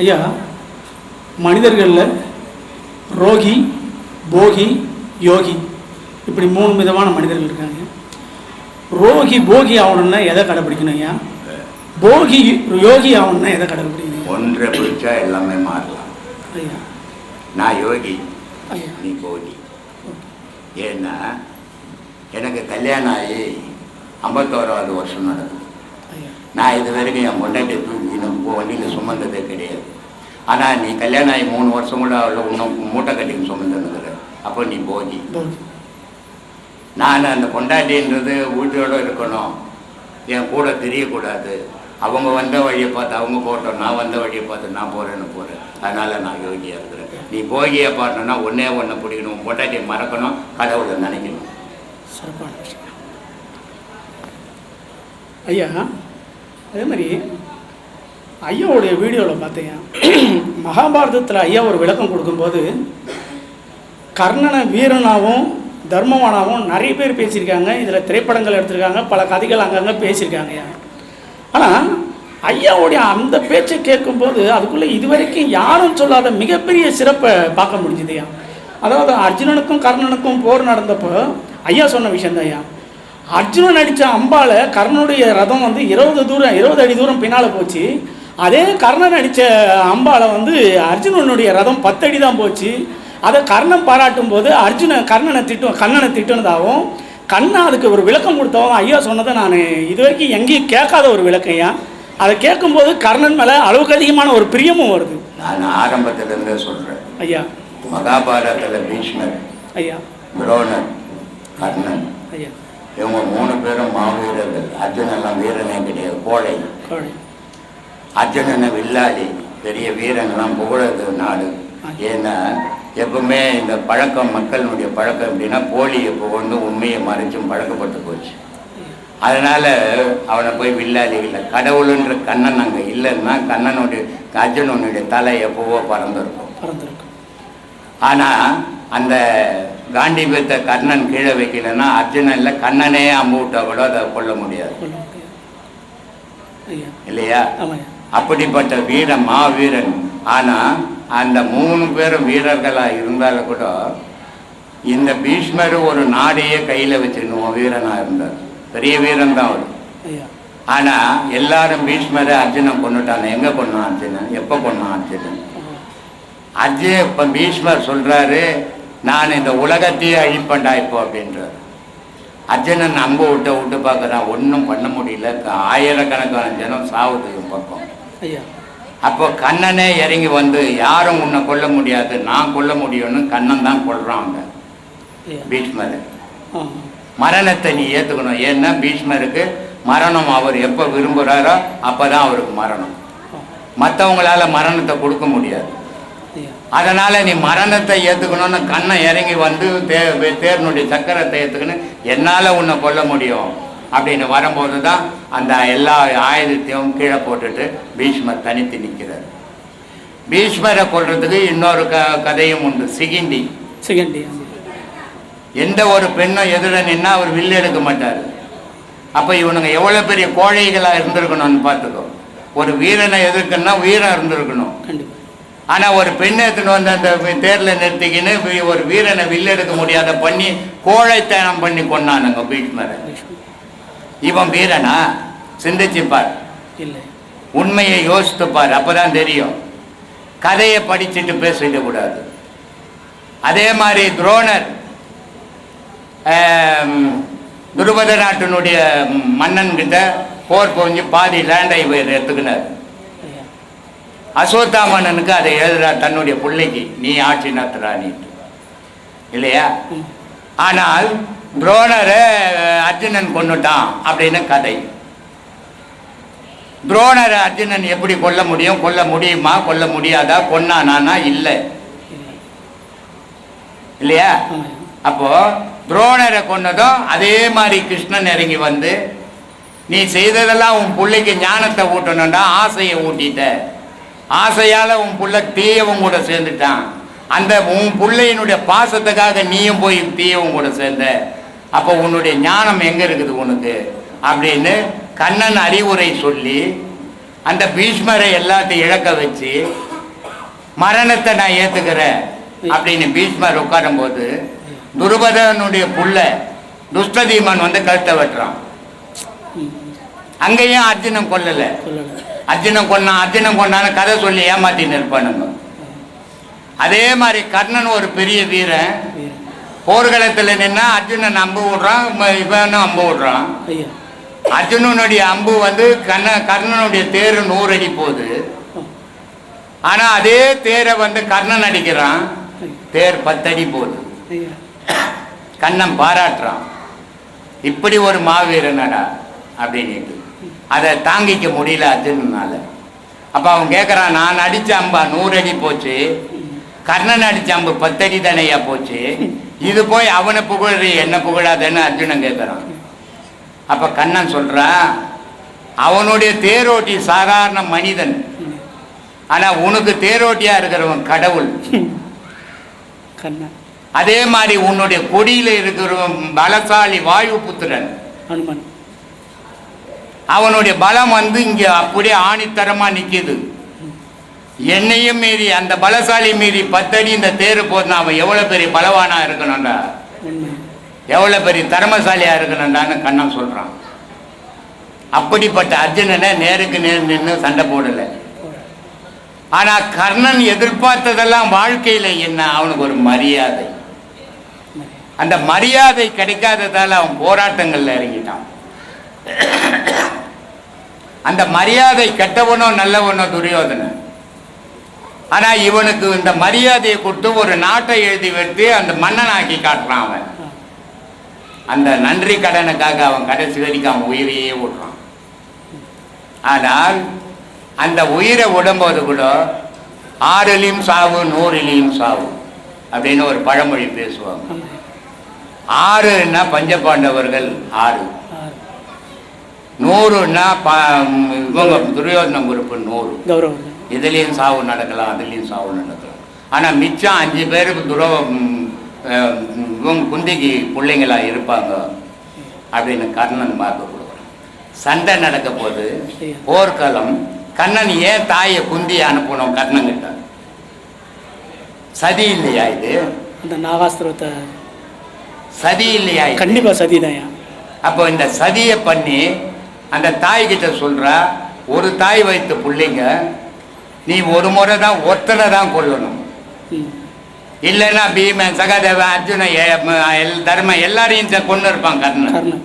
ஐயா மனிதர்களில் ரோகி போகி யோகி இப்படி மூணு விதமான மனிதர்கள் இருக்காங்க. ரோகி போகி ஆகணும்னா எதை கடைப்பிடிக்கணும் ஐயா? போகி யோகி ஆகணும்னா எதை கடைப்பிடிக்கணும்? ஒன்றை பிடிச்சா எல்லாமே மாறலாம். ஐயா. நான் யோகி நீ போகி. ஏன்னா எனக்கு கல்யாணம் ஆகி ஐம்பத்தோராவது வருஷம் நடக்குது ஐயா. நான் இது வரைக்கும் என் பொண்டாட்டி தூக்கி வண்டியில் சுமந்ததே கிடையாது. ஆனால் நீ கல்யாணம் ஆகி மூணு வருஷம் கூட அவ்வளோ இன்னும் மூட்டை கட்டின்னு சுமந்துருக்குற அப்போ நீ போகி. நான் அந்த கொண்டாட்டின்றது வீட்டோட இருக்கணும். என் கூட தெரியக்கூடாது. அவங்க வந்த வழியை பார்த்து அவங்க போட்டோம் நான் வந்த வழியை பார்த்து நான் போகிறேன்னு போகிறேன் அதனால் நான் யோகியாக இருக்கிறேன். நீ போகியை பார்த்தோன்னா ஒன்றே ஒன்று பிடிக்கணும். உன் பொண்டாட்டியை மறக்கணும். கடவுளை நினைக்கணும். சிறப்பான ஐயா அதே மாதிரி ஐயாவுடைய வீடியோவில் பார்த்தீங்க மகாபாரதத்தில் ஐயா ஒரு விளக்கம் கொடுக்கும்போது கர்ணனை வீரனாகவும் தர்மவானாகவும் நிறைய பேர் பேசியிருக்காங்க. இதில் திரைப்படங்கள் எடுத்திருக்காங்க பல கதைகள் அங்கங்கே பேசியிருக்காங்க. ஐயா ஆனால் ஐயாவுடைய அந்த பேச்சை கேட்கும்போது அதுக்குள்ளே இதுவரைக்கும் யாரும் சொல்லாத மிகப்பெரிய சிறப்பை பார்க்க முடிஞ்சுது ஐயா. அதாவது அர்ஜுனனுக்கும் கர்ணனுக்கும் போர் நடந்தப்போ ஐயா சொன்ன விஷயம் ஐயா. அர்ஜுனன் அடித்த அம்பால் கர்ணனுடைய ரதம் வந்து இருபது தூரம் இருபது அடி தூரம் பின்னால் போச்சு. அதே கர்ணன் அடித்த அம்பால வந்து அர்ஜுனனுடைய ரதம் பத்து அடி தான் போச்சு. அதை கர்ணன் பாராட்டும் போது அர்ஜுன கர்ணனை திட்டும் கண்ணனை திட்டுனதாகவும் கண்ணன் அதுக்கு ஒரு விளக்கம் கொடுத்தவங்க ஐயா சொன்னதை நான் இது வரைக்கும் எங்கேயும் கேட்காத ஒரு விளக்கம் ஐயா. அதை கேட்கும்போது கர்ணன் மேலே அளவுக்கு அதிகமான ஒரு பிரியமும் வருது. நான் ஆரம்பத்திலேருந்தே சொல்கிறேன் ஐயா. மகாபாரதத்தில் பீஷ்மர் ஐயா. துரோணர் கர்ணன். ஐயா. இவங்க மூணு பேரும் மாவீரர்கள். அர்ஜுனெல்லாம் வீரனே கிடையாது கோழை. கோழி. அர்ஜுனனை வில்லாளி பெரிய வீரன்லாம் புகழது நாடு. ஏன்னா எப்பவுமே இந்த பழக்கம் மக்களுடைய பழக்கம் எப்படின்னா போலியை புகழ்ந்து உண்மையை மறைச்சும் பழக்கப்பட்டு போச்சு. அதனால அவனை போய் வில்லாளி இல்லை. கடவுளுன்ற கண்ணன் அங்கே இல்லைன்னா கண்ணனுடைய அர்ஜுனனுடைய தலை எப்போவோ பறந்துருக்கும். பறந்துருக்கு ஆனால் அந்த காண்டிபத்தை கர்ணன் கீழே வைக்கலைன்னா அர்ஜுனன் இல்லை கண்ணனே அம்பு விட்டா கூட அதை கொல்ல முடியாது. இல்லையா? அப்படிப்பட்ட வீர மாவீரன். ஆனா அந்த மூணு பேரும் வீரர்களா இருந்தாலும் கூட இந்த பீஷ்மர் ஒரு நாடையே கையில வச்சிருந்தோம் வீரனா இருந்தார். பெரிய வீரன் தான் அவர். ஐயா. ஆனா எல்லாரும் பீஷ்மரை அர்ஜுனன் கொண்டுட்டாங்க எங்க கொண்டான் அர்ஜுனன்? எப்ப கொண்டான் அர்ஜுனன். அர்ஜுன் இப்ப பீஷ்மர் சொல்றாரு நான் இந்த உலகத்தையே அழிப்பேன்டா இப்போ அப்படின்றார். அர்ஜுனன் அம்பு விட்டு விட்டு பார்க்கறான். ஒன்றும் பண்ண முடியல. ஆயிரக்கணக்கான ஜனம் சாவுது பக்கம். அப்போ கண்ணனே இறங்கி வந்து யாரும் உன்னை கொல்ல முடியாது நான் கொல்ல முடியும்னு கண்ணன் தான் கொல்றான் அவங்க பீஷ்மர். மரணத்தை நீ ஏற்றுக்கணும் ஏன்னா பீஷ்மருக்கு மரணம் அவர் எப்போ விரும்புகிறாரோ அப்போ தான் அவருக்கு மரணம். மற்றவங்களால மரணத்தை கொடுக்க முடியாது. அதனால நீ மரணத்தை ஏற்றுக்கணும்னு கண்ணன் இறங்கி வந்து தே தேர்னுடைய சக்கரத்தை ஏற்றுக்கணும் என்னால் உன்னை கொல்ல முடியும்? அப்படின்னு வரும்போது தான் அந்த எல்லா ஆயுதத்தையும் கீழே போட்டுட்டு பீஷ்மர் தனித்து நிற்கிறார். பீஷ்மரை கொல்றதுக்கு இன்னொரு க கதையும் உண்டு. சிகிண்டி செகண்ட் எந்த ஒரு பெண்ணும் எதிர நின்னா அவர் வில்லு எடுக்க மாட்டார். அப்போ இவனுங்க எவ்வளோ பெரிய கோழைகளாக இருந்திருக்கணும்னு பார்த்துக்கோ. ஒரு வீரனை எதிர்க்கணும்னா வீரம் இருந்திருக்கணும். ஆனால் ஒரு பெண்ணை எடுத்துன்னு வந்து அந்த தேரில் நிறுத்திக்கின்னு ஒரு வீரனை வில்லு எடுக்க முடியாத பண்ணி கோழைத்தனம் பண்ணி கொண்டானுங்க பீஷ்மரை. இவன் வீரனா? சிந்திச்சு பார். இல்லை. உண்மையை யோசித்து பார் அப்பதான் தெரியும். கதையை படிச்சுட்டு பேசிட கூடாது. அதே மாதிரி துரோணர் துருபத நாட்டினுடைய மன்னன் கிட்ட போர் புரிஞ்சு பாதி லேண்டை எடுத்துக்கினார். ஐயா. அசோத்தாமன்னனுக்கு அதை எழுதுறார் தன்னுடைய பிள்ளைக்கு நீ ஆட்சி நடத்துறானிட்டு இல்லையா? ம். ஆனால் துரோணரை அர்ஜுனன் கொண்டுட்டான் அப்படின்னு கதை. துரோணரை அர்ஜுனன் எப்படி கொல்ல முடியும்? கொல்ல முடியுமா? கொல்ல முடியாதா? கொன்னானா இல்லை. இல்லையா? அப்போ துரோணரை கொன்னதும் அதே மாதிரி கிருஷ்ணன் இறங்கி வந்து நீ செய்ததெல்லாம் உன் பிள்ளைக்கு ஞானத்தை ஊட்டணும்டா ஆசையை ஊட்டிட்ட. ஆசையால் உன் புள்ள தீயவும் கூட சேர்ந்துட்டான். அந்த உன் பிள்ளையினுடைய பாசத்துக்காக நீயும் போய் தீயவும் கூட சேர்ந்த. அப்போ உன்னுடைய ஞானம் எங்கே இருக்குது உனக்கு? அப்படின்னு கண்ணன் அறிவுரை சொல்லி அந்த பீஷ்மரை எல்லாத்தையும் இழக்க வச்சு மரணத்தை நான் ஏற்றுக்கிறேன் அப்படின்னு பீஷ்மர் உட்காரும்போது துருபதனுடைய புள்ள துஷ்டதீமன் வந்து கழுத்தை வெட்டுறான். அங்கேயும் அர்ஜுனம் கொல்லலை. அர்ஜுனம் கொண்டான் அர்ஜுனம் கொண்டான்னு கதை சொல்லி ஏமாத்தி நிற்பானுங்க. அதே மாதிரி கர்ணன் ஒரு பெரிய வீரன். போர்க்களத்தில் நின்னா அர்ஜுனன் அம்பு விடுறான் இவனும் அம்பு விடுறான். அர்ஜுனனுடைய அம்பு வந்து கண்ண கர்ணனுடைய தேர் நூறு அடி போகுது. ஆ. ஆனா அதே தேரை வந்து கர்ணன் அடிக்கிறான். தேர் பத்தடி போகுது. கண்ணன் பாராட்டுறான். இப்படி ஒரு மாவீரனடா அப்படின்ட்டு அதை தாங்கிக்க முடியல அர்ஜுனனால. அப்போ அவன் கேட்குறான் நான் அடித்த அம்பா நூறு அடி போச்சு. கர்ணன் அடித்த அம்பு பத்தடி தானையா போச்சு. இது போய் அவனை புகழ் என்ன புகழாதன்னு அர்ஜுனன் கேட்குறான் அப்போ கண்ணன் சொல்கிறான் அவனுடைய தேரோட்டி சாதாரண மனிதன். ஆனால் உனக்கு தேரோட்டியா இருக்கிறவன் கடவுள். கண்ணன். அதே மாதிரி உன்னுடைய கொடியில இருக்கிறவன் பலசாலி வாயு புத்திரன். அவனுடைய பலம் வந்து இங்க அப்படியே ஆணித்தரமா நிக்குது. என்னையும் மீறி அந்த பலசாலி மீறி பத்தடி இந்த தேரு போதுனா அவன் எவ்வளவு பெரிய பலவானா இருக்கணும்டா? உண்மை. எவ்வளவு பெரிய திறமசாலியா இருக்கணும்டான்னு கண்ணன் சொல்றான். அப்படிப்பட்ட அர்ஜுனனை நேருக்கு நேர் நின்று சண்டை போடல. ஆனா கர்ணன் எதிர்பார்த்ததெல்லாம் வாழ்க்கையில என்ன? அவனுக்கு ஒரு மரியாதை. அந்த மரியாதை கிடைக்காததால அவன் போராட்டங்கள்ல இறங்கிட்டான். அந்த மரியாதை கெட்டவனோ நல்லவனோ துரியோதனன். ஆனா இவனுக்கு இந்த மரியாதையை கொடுத்து ஒரு நாட்டை எழுதி வைத்து அந்த மன்னனாக்கி காட்டுறான் அவன். அந்த நன்றி கடனுக்காக அவன் கடைசி வரைக்கும் அவன் உயிரையே விடுறான் ஆனால் அந்த உயிரை விடும்போது கூட ஆறிலையும் சாவு நூறிலையும் சாவு அப்படின்னு ஒரு பழமொழி பேசுவாங்க. ஆறுன்னா பஞ்சபாண்டவர்கள் ஆறு. ஆறு நூறுன்னா ப இவங்க துரியோதன குரூப்பு நூறு. இதுலேயும் சாவு நடக்கலாம் அதுலேயும் சாவு நடக்கலாம். ஆனால் மிச்சம் அஞ்சு பேருக்கு இவங்க குந்திக்கு பிள்ளைங்களா இருப்பாங்க அப்படின்னு கர்ணன் மார்க்க கொடுக்குறான். சண்டை நடக்க போது போர்க்களம். கண்ணன் ஏன் தாயை குந்தி அனுப்பணும் கர்ணங்கிட்ட சதி இல்லையா இது? அந்த நாகாஸ்திரத்தை சதி இல்லையா? கண்டிப்பாக சதிதான்யா அப்போ இந்த சதியை பண்ணி அந்த தாய்கிட்ட சொல்றா ஒரு தாய் வைத்த பிள்ளைங்க நீ ஒரு முறை தான் ஒத்தனை தான் கொல்லணும். ம். இல்லைன்னா பீமன் சகாதேவன் அர்ஜுனன் எ- ம- எல்- தர்மன் எல்லாரையும் கொன்னு இருப்பான் கர்ணன்.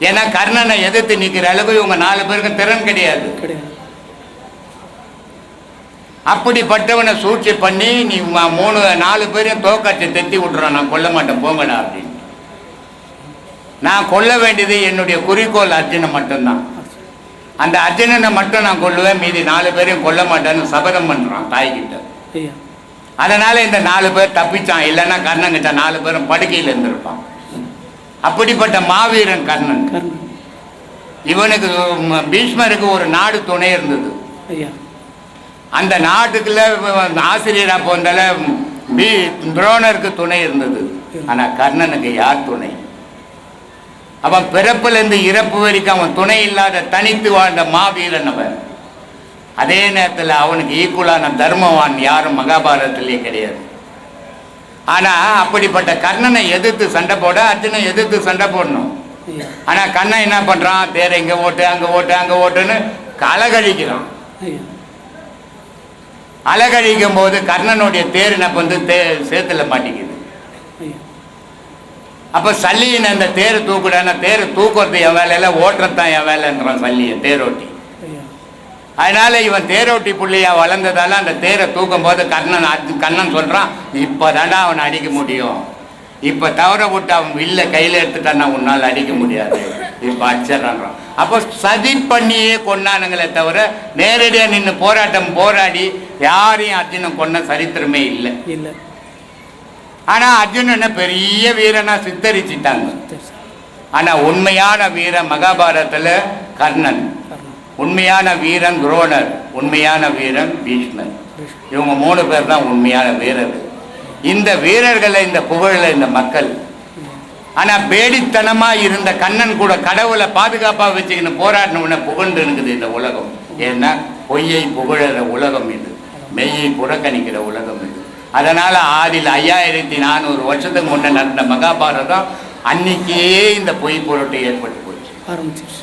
ஏன்னா கர்ணனை எதிர்த்து நிற்கிற அளவுக்கு இவங்க நாலு பேருக்கும் திறன் கிடையாது. அப்படிப்பட்டவனை சூழ்ச்சி பண்ணி நீ மூணு நாலு பேரையும் தோக்கத்தை தெத்தி விட்டுறான் நான் கொல்ல மாட்டேன் போங்கடா அப்படின்னு. நான் கொல்ல வேண்டியது என்னுடைய குறிக்கோள் அர்ஜுனன் மட்டும்தான். அந்த அர்ஜுனனை மட்டும் நான் கொல்லுவேன் மீதி நாலு பேரையும் கொல்ல மாட்டேன்னு சபதம் பண்றான் தாய்கிட்ட. அதனால இந்த நாலு பேர் தப்பிச்சான். இல்லைன்னா கர்ணன் கிட்ட நாலு பேரும் படுக்கையில் இருந்திருப்பான். அப்படிப்பட்ட மாவீரன் கர்ணன். இவனுக்கு பீஷ்மருக்கு ஒரு நாடு துணை இருந்தது. அந்த நாட்டுக்குள்ள இவன் ஆசிரியரா போந்தால பீ துரோணருக்கு துணை இருந்தது. ஆனா கர்ணனுக்கு யார் துணை? அவன் பிறப்பிலிருந்து இறப்பு வரைக்கும் அவன் துணை இல்லாத தனித்து வாழ்ந்த மாவீரன் அவன். அதே நேரத்தில் அவனுக்கு ஈக்குவலான தர்மவான் யாரும் மகாபாரதத்திலேயே கிடையாது. ஆனா அப்படிப்பட்ட கர்ணனை எதிர்த்து சண்டை போட அர்ஜுனை எதிர்த்து சண்டை போடணும். ஆனால் ஆனா கண்ணன் என்ன பண்றான்? தேரை இங்க ஓட்டு அங்க ஓட்டு அங்க ஓட்டுன்னு கலகழிக்கிறான். அலகழிக்கும் போது கர்ணனுடைய தேர் என்ன வந்து தே சேத்துல மாட்டிக்குது. அப்போ சல்லியின் அந்த தேர் தூக்குடான தேர் தூக்குறது என் வேலையில் ஓட்டுறதான் என் வேலைன்றான் சல்லியன் தேரோட்டி. அதனால் அதனால இவன் தேரோட்டி புள்ளையா வளர்ந்ததால அந்த தேரை தூக்கும் போது கர்ணன் அது கண்ணன் சொல்றான் இப்பதான்டா அவனை அடிக்க முடியும். இப்போ தவற விட்டு அவன் வில்ல கையில் எடுத்துட்டான்னா உன்னால் அடிக்க முடியாது. இப்போ அடிச்சிடறான் அப்போ சதி பண்ணியே கொண்டானுங்களே தவிர நேரடியாக நின்று போராட்டம் போராடி யாரையும் அர்ஜுனன் கொன்ன சரித்திரமே இல்லை. இல்லை. ஆனால் அர்ஜுனனை பெரிய வீரனா சித்தரிச்சிட்டாங்க. ஆனால் உண்மையான வீரன் மகாபாரதத்தில் கர்ணன். உண்மையான வீரன் துரோணர். உண்மையான வீரன் பீஷ்மர் இவங்க மூணு பேர் தான் உண்மையான வீரர்கள். இந்த வீரர்களை இந்த புகழில் இந்த மக்கள். ஆனால் பேடித்தனமாக இருந்த கண்ணன் கூட கடவுளை பாதுகாப்பாக வச்சுக்கின்னு போராடினவனை புகழ்ந்து இருக்குது இந்த உலகம். ஏன்னா பொய்யை புகழற உலகம் இது. மெய்யை புறக்கணிக்கிற உலகம் இது. அதனால் ஆதில் ஐயாயிரத்தி நானூறு வருஷத்துக்கு முன்னே நடந்த மகாபாரதம் அன்னைக்கே இந்த பொய் பொருட்டு ஏற்பட்டு போச்சு. ஆரம்பிச்சிருச்சு.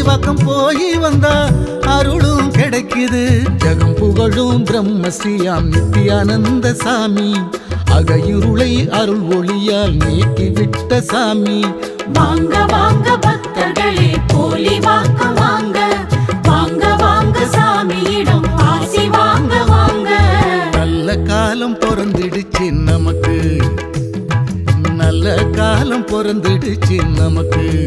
வாக்கம் போய் வந்தா அருளும் கிடைக்குது. ஜகம் புகழும் பிரம்மஸ்ரீயாம் நித்யானந்த சாமி. அகையுருளை அருள் ஒளியால் நீக்கி விட்ட சாமி. வாங்க வாங்க பக்தர்களே போலி வாக்கம் வாங்க. வாங்க வாங்க சாமியிடம் ஆசி வாங்க வாங்க. நல்ல காலம் பிறந்திடுச்சு நமக்கு. நல்ல காலம் பிறந்திடுச்சு நமக்கு.